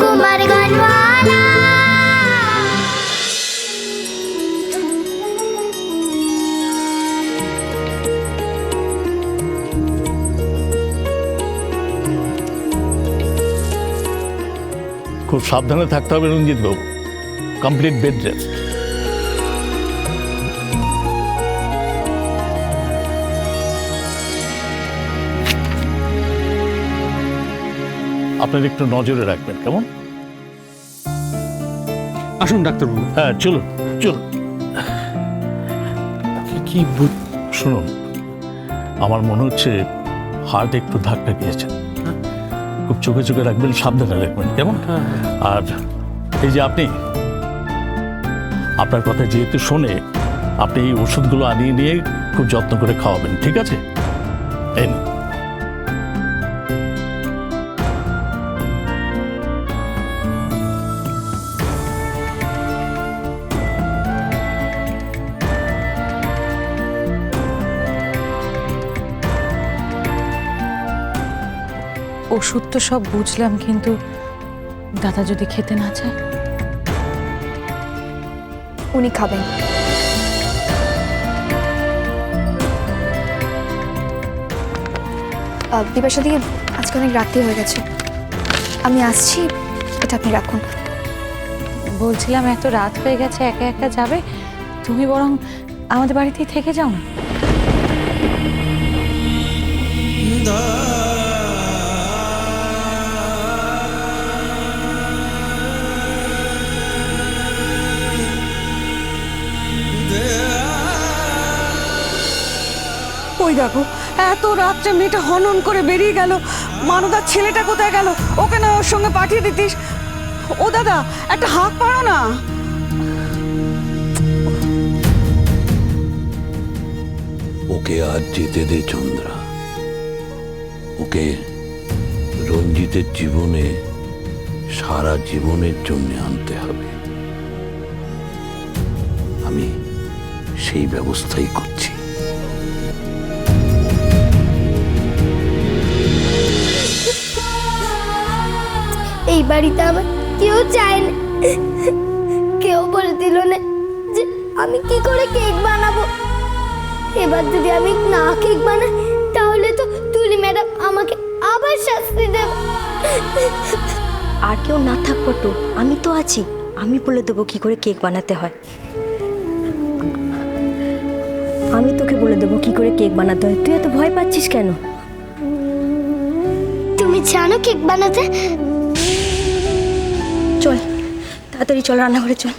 কুমার খুব সাবধানে থাকতে হবে রঞ্জিত বাবু। কমপ্লিট বেড রেস্ট আপনার একটু নজরে রাখবেন কেমন? আসুন ডাক্তারবাবু। হ্যাঁ চলুন চলুন। কি- শুনুন আমার মনে হচ্ছে হার্ট একটু ধাক্কা দিয়েছেন খুব চোখে চোখে রাখবেন সাবধানে রাখবেন কেমন? আর এই যে আপনি আপনার কথা যেহেতু শোনে আপনি এই ওষুধগুলো আনিয়ে নিয়ে খুব যত্ন করে খাওয়াবেন ঠিক আছে? ওষুধ তো সব বুঝলাম কিন্তু দাদা যদি খেতে না চায়? উনি খাবেন। বিপাশা দিয়ে আজকে অনেক রাত্রি হয়ে গেছে। আমি আসছি এটা আপনি রাখুন। বলছিলাম এত রাত হয়ে গেছে একা একা যাবে? তুমি বরং আমাদের বাড়িতেই থেকে যাও না। ওই দেখো? এত রাত্রে মেয়েটা হনন করে বেরিয়ে গেল। মানদার ছেলেটা কোথায় গেল? ওকে না ওর সঙ্গে পাঠিয়ে দিতিস? ও দাদা, একটা হাত পারো না। ওকে আর যেতে দে চন্দ্রা। ওকে রঞ্জিতের জীবনে, সারা জীবনের জন্য আনতে হবে। আমি সেই ব্যবস্থাই করছি এই বাড়িতে আমার কেউ চায় না। কেউ বলে দিল না যে আমি কি করে কেক বানাবো। এবার যদি আমি না কেক বানাই তাহলে তো তুলি ম্যাডাম আমাকে আবার শাস্তি দেবে। আর কেউ না থাক পটু আমি তো আছি। আমি বলে দেবো কি করে কেক বানাতে হয়। আমি তোকে বলে দেবো কি করে কেক বানাতে হয়। তুই এত ভয় পাচ্ছিস কেন? তুমি জানো কেক বানাতে চল তাড়াতাড়ি চল রান্নাঘরে চল।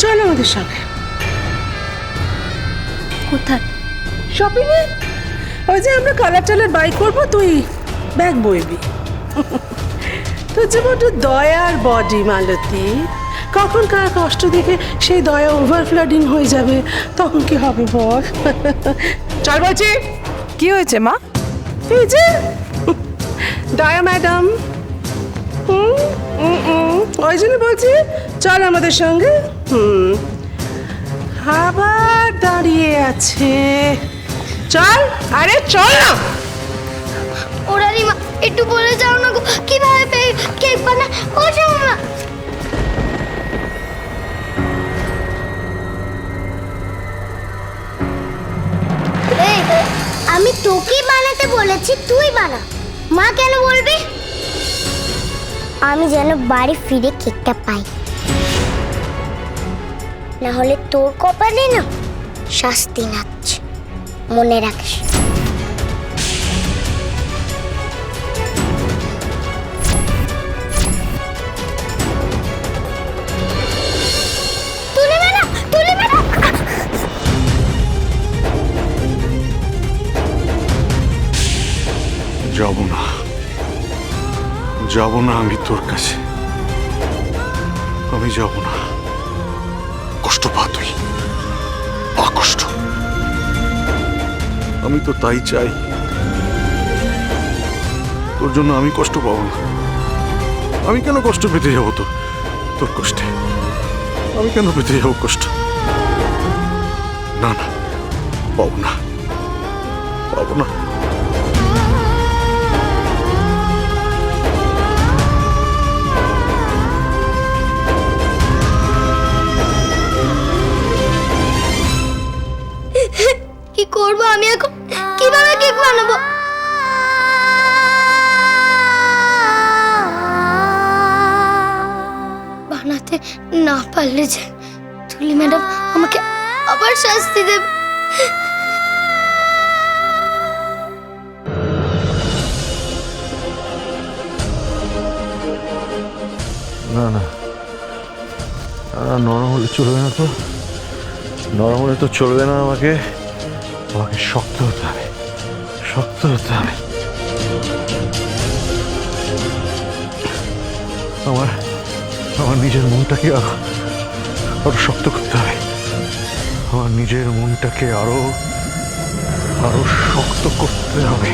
চল আমাদের সঙ্গে কোথায়? শপিং এ? ওই যে আমরা কালার টালার বাই করব তুই ব্যাগ বইবি। তোর যে বড্ড দয়ার বডি মালতী। কখন কার কষ্ট দেখে সেই দয়া ওভারফ্লাডিং হয়ে যাবে তখন কি হবে বল? চল বলছি। কি হয়েছে মা? এই যে দয়া ম্যাডাম। হুম হুম, হুম, ওই জন্য বলছি চল আমাদের সঙ্গে। হুম আবার দাঁড়িয়ে আছে। চল আরে চল না। ওরা রিমা একটু বলে যাও না গো কীভাবে কেক বানায়? ও না বলেছি তুই বানা। মা কেন বলবি? আমি যেন বাড়ি ফিরে কেকটা পাই। না হলে তোর কপালে না শাস্তি নাচ মনে রাখিস। যাব না। যাব না আমি তোর কাছে। আমি যাব না। কষ্ট পা তুই। পা কষ্ট। আমি তো তাই চাই। তোর জন্য আমি কষ্ট পাবো না। আমি কেন কষ্ট পেতে যাব তোর? তোর কষ্টে। আমি কেন পেতে যাব কষ্ট? না না। পাবো না। পাবো না। করব? আমি এখন কীভাবে কেক বানাবো? বানাতে না পারলে যে তুলি ম্যাডাম আমাকে আবার শাস্তি দেবে। না না। নরম হলে চলবে না তো। নরম হলে তো চলবে না আমাকে। আমাকে শক্ত হতে হবে। শক্ত হতে হবে। আমার আমার নিজের মনটাকে আরও শক্ত করতে হবে। আমার নিজের মনটাকে আরও আরও শক্ত করতে হবে।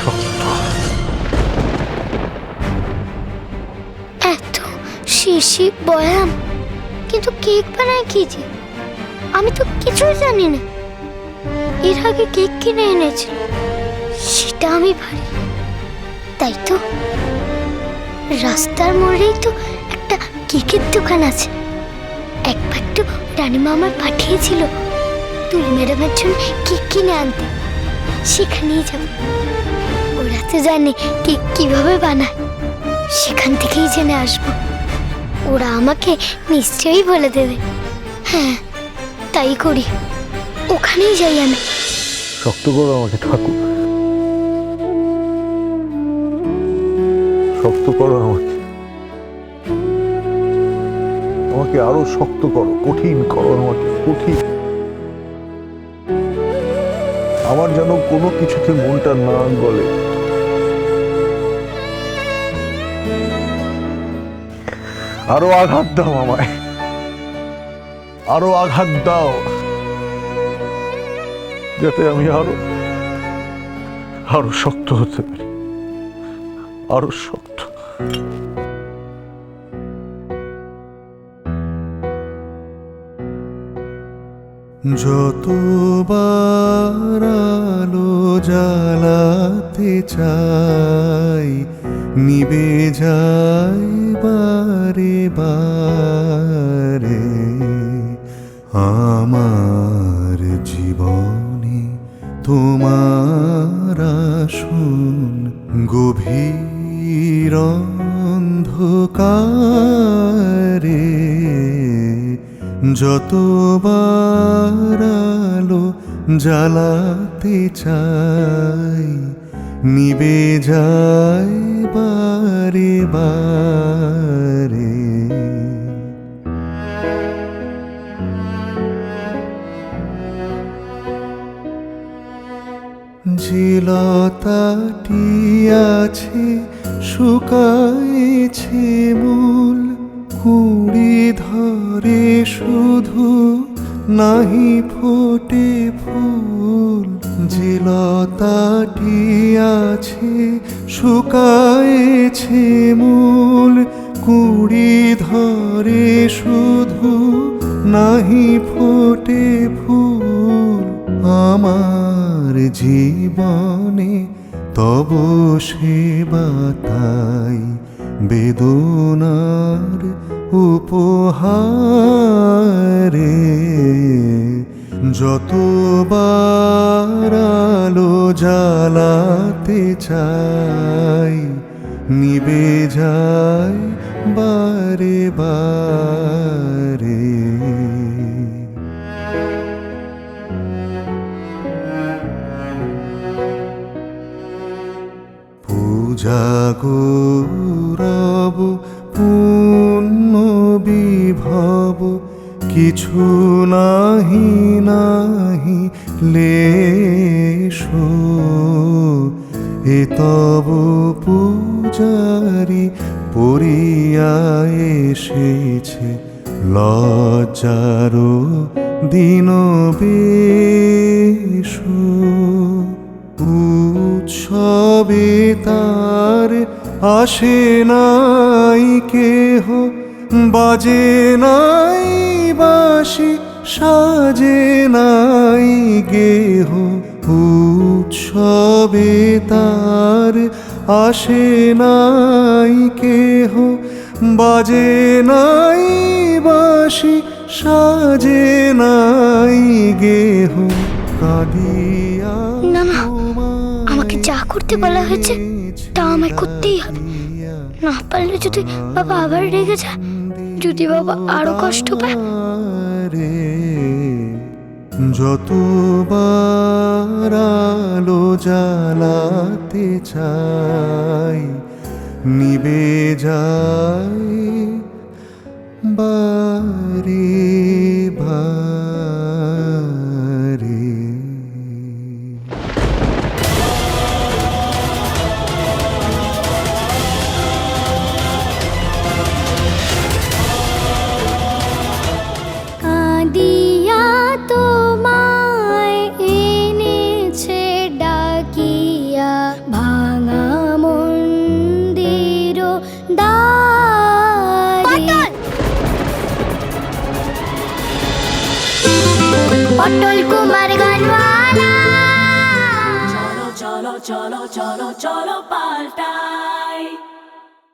শক্ত। এত শিশি বয়াম, কিন্তু কেক বানায় কি যে? আমি তো কিছুই জানি না। এর আগে কেক কিনে এনেছিল। সেটা আমি পারি। তাই তো? রাস্তার মোড়েই তো একটা কেকের দোকান আছে। একবার তো রানীমা আমার পাঠিয়েছিল তুলি ম্যাডামের জন্য কেক কিনে আনতে। সেখানেই যাব। ওরা তো জানে কেক কীভাবে বানায়। সেখান থেকেই জেনে আসব। ওরা আমাকে নিশ্চয়ই বলে দেবে। হ্যাঁ। তাই করি। ওখানেই যাই আমি। শক্ত করো আমাকে, ঠাকুর। শক্ত করো আমাকে। আমাকে আরও শক্ত করো, কঠিন করো আমাকে, কঠিন। আমার যেন কোনো কিছুতে মনটা না গলে। আরও আঘাত দাও আমায়। আরও আঘাত দাও। যাতে আমি আরও আরও শক্ত হতে পারি। আরও শক্ত। যতবার আলো জ্বালাতে চাই, নিবে যায় বারে বারে। আমার জীবনে তোমার আসন গভীর অন্ধকারে যতবার আলো জ্বালাতে চাই নিবে যায় বারে বারে। জিলতাটি আছে, শুকাইছে মূল। কুড়ি ধরে শুধু নাহি ফোটে ফুল। জিলতাটি আছে, শুকাইছে মূল। কুড়ি ধরে শুধু নাহি ফোটে ফুল। আমার জীবনে তব সেবা তাই বেদনার উপহারে যতবার আলো জ্বালাতে চাই নিবে যায় বারে বারে। পূজা গৌরব পূর্ণ বিভব কিছু নাহি নাহি লেশো। এ তব পূজারি পরিয়া এসেছে লজ্জারো দিন বেশো উৎসবে তার আসে নাই কেহ, বাজে নাই বাসি সাজে নাই গেহ। উৎসবে তার আসে নাই কেহ, বাজে নাই বাসি সাজে নাই গেহ। না আমাকে যা করতে বলা হয়েছে, তা আমায় করতেই হবে। না পারলে যদি বাবা আবার রেগে যায়, যদি বাবা আরও কষ্ট পায়। যতবার আলো জ্বালাতে চাই, নিবে যায় বারে গানওয়ালা চলো চলো চলো চলো পাল্টাই